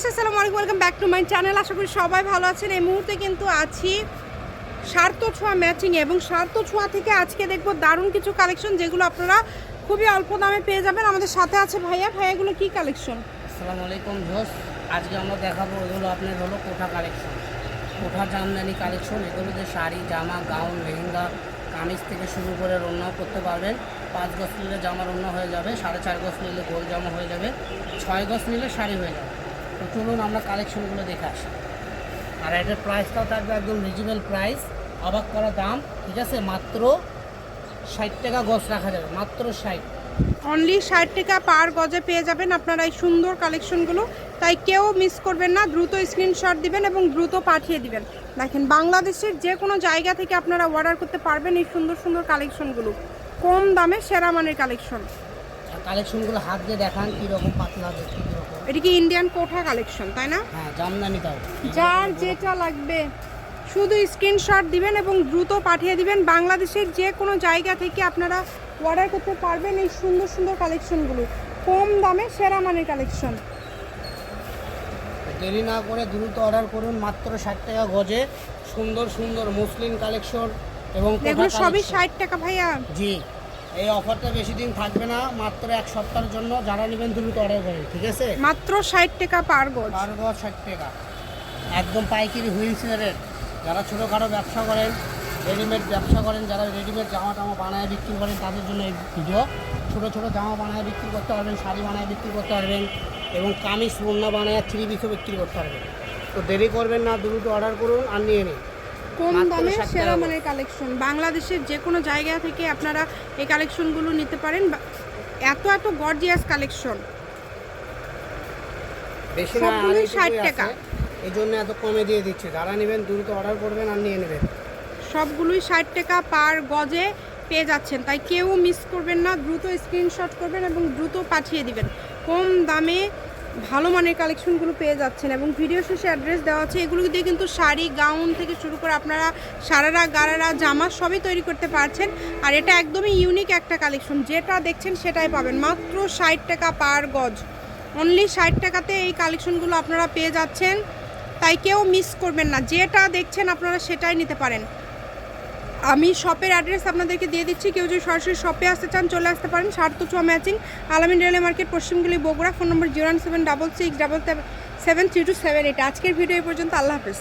Viewers, আসসালামু আলাইকুম, welcome back to my channel. আশা করি সবাই ভালো আছেন। এই মুহূর্তে কিন্তু আছি স্বার্থ ছোঁয়া ম্যাচিং এবং স্বার্থ ছোঁয়া থেকে আজকে দেখব দারুণ কিছু কালেকশন যেগুলো আপনারা খুবই অল্প দামে পেয়ে যাবেন। আমাদের সাথে আছে ভাইয়া। ভাইয়াগুলো কি কালেকশন আসসালামু আলাইকুম ঘোষ আজকে আমরা দেখাবো এগুলো আপনার হলো কোঠা কালেকশন কোঠা জামদানি কালেকশন এগুলোতে শাড়ি, জামা গাউন লেহেঙ্গা, কামিজ থেকে শুরু করে রান্নাও করতে পারবেন। পাঁচ গজ নিলে জামা রান্না হয়ে যাবে, সাড়ে চার গজ নিলে গোল জামা হয়ে যাবে, ছয় গজ নিলে শাড়ি হয়ে যাবে। তো চলুন আমরা কালেকশনগুলো দেখে আসি। আর এটার প্রাইসটাও থাকবে একদম রিজনেবল প্রাইস অবাক করা দাম, ঠিক আছে? মাত্র ষাট টাকা গজ রাখা যাবে, মাত্র ষাট। অনলি ষাট টাকা পার গজে পেয়ে যাবেন আপনারা এই সুন্দর কালেকশনগুলো তাই কেউ মিস করবেন না, দ্রুত স্ক্রিনশট দিবেন এবং দ্রুত পাঠিয়ে দিবেন। দেখেন, বাংলাদেশের যে কোনো জায়গা থেকে আপনারা অর্ডার করতে পারবেন এই সুন্দর সুন্দর কালেকশনগুলো কম দামে সেরা মানের কালেকশন কালেকশনগুলো হাত দিয়ে দেখান কীরকম পাতলা দেখতে কীরকম। এটা কি ইন্ডিয়ান কোঠা কালেকশন তাই না? হ্যাঁ জামদানি তাও। যার যেটা লাগবে। শুধু স্ক্রিনশট দিবেন এবং দ্রুত পাঠিয়ে দিবেন। বাংলাদেশের যে কোনো জায়গা থেকে আপনারা অর্ডার করতে পারবেন এই সুন্দর সুন্দর কালেকশনগুলো। কম দামে সেরা মানের কালেকশন। দেরি না করে দ্রুত অর্ডার করুন মাত্র ষাট টাকা গজে। সুন্দর সুন্দর মুসলিম কালেকশন এবং এগুলো সবই ষাট টাকা ভাইয়া। জি। এই অফারটা বেশি দিন থাকবে না মাত্র এক সপ্তাহের জন্য যারা নেবেন দ্রুত অর্ডার করেন ঠিক আছে? মাত্র ষাট টাকা পার গজ। পার গজ ষাট টাকা। একদম পাইকারি হুইলসেল রেট। যারা ছোটোখাটো ব্যবসা করেন রেডিমেড ব্যবসা করেন যারা রেডিমেড জামা টামা বানায় বিক্রি করেন তাদের জন্য এই ভিডিও ছোটো ছোটো জামা বানায় বিক্রি করতে পারবেন শাড়ি বানায় বিক্রি করতে পারবেন এবং কামিজ বন্যা বানায় থ্রি পিসও বিক্রি করতে পারবেন। তো দেরি করবেন না দ্রুত অর্ডার করুন আর নিয়ে নিন। কম দামে সেরা মানের কালেকশন? বাংলাদেশের যে কোনো জায়গা থেকে আপনারা এই কালেকশনগুলো নিতে পারেন এত এত গর্জিয়াস কালেকশন। সবগুলোই 60 টাকা। এই জন্য এত কমে দিয়ে দিচ্ছি। যারা নেবেন দ্রুত অর্ডার করবেন আর নিয়ে নেবেন। সবগুলোই ষাট টাকা পার গজে পেয়ে যাচ্ছেন। তাই কেউ মিস করবেন না। দ্রুত স্ক্রিনশট করবেন এবং দ্রুত পাঠিয়ে দিবেন। কম দামে ভালো মানের কালেকশনগুলো পেয়ে যাচ্ছেন এবং ভিডিও শেষে অ্যাড্রেস দেওয়া আছে। এগুলো দিয়ে কিন্তু শাড়ি গাউন থেকে শুরু করে আপনারা সারারা, গারারা, জামা সবই তৈরি করতে পারছেন। আর এটা একদমই ইউনিক একটা কালেকশন যেটা দেখছেন সেটাই পাবেন। মাত্র ষাট টাকা পার গজ। অনলি ষাট টাকাতে এই কালেকশনগুলো আপনারা পেয়ে যাচ্ছেন। তাই কেউ মিস করবেন না। যেটা দেখছেন আপনারা সেটাই নিতে পারেন। আমি শপের অ্যাড্রেস আপনাদেরকে দিয়ে দিচ্ছি। কেউ যদি সরাসরি শপে আসতে চান, চলে আসতে পারেন। সার্থ চুয়া matching Alamin railway market পশ্চিমগুলি Bogura phone number zero seven double six double seven three two seven eight আজকের ভিডিও এই পর্যন্ত, আল্লাহ হাফেজ।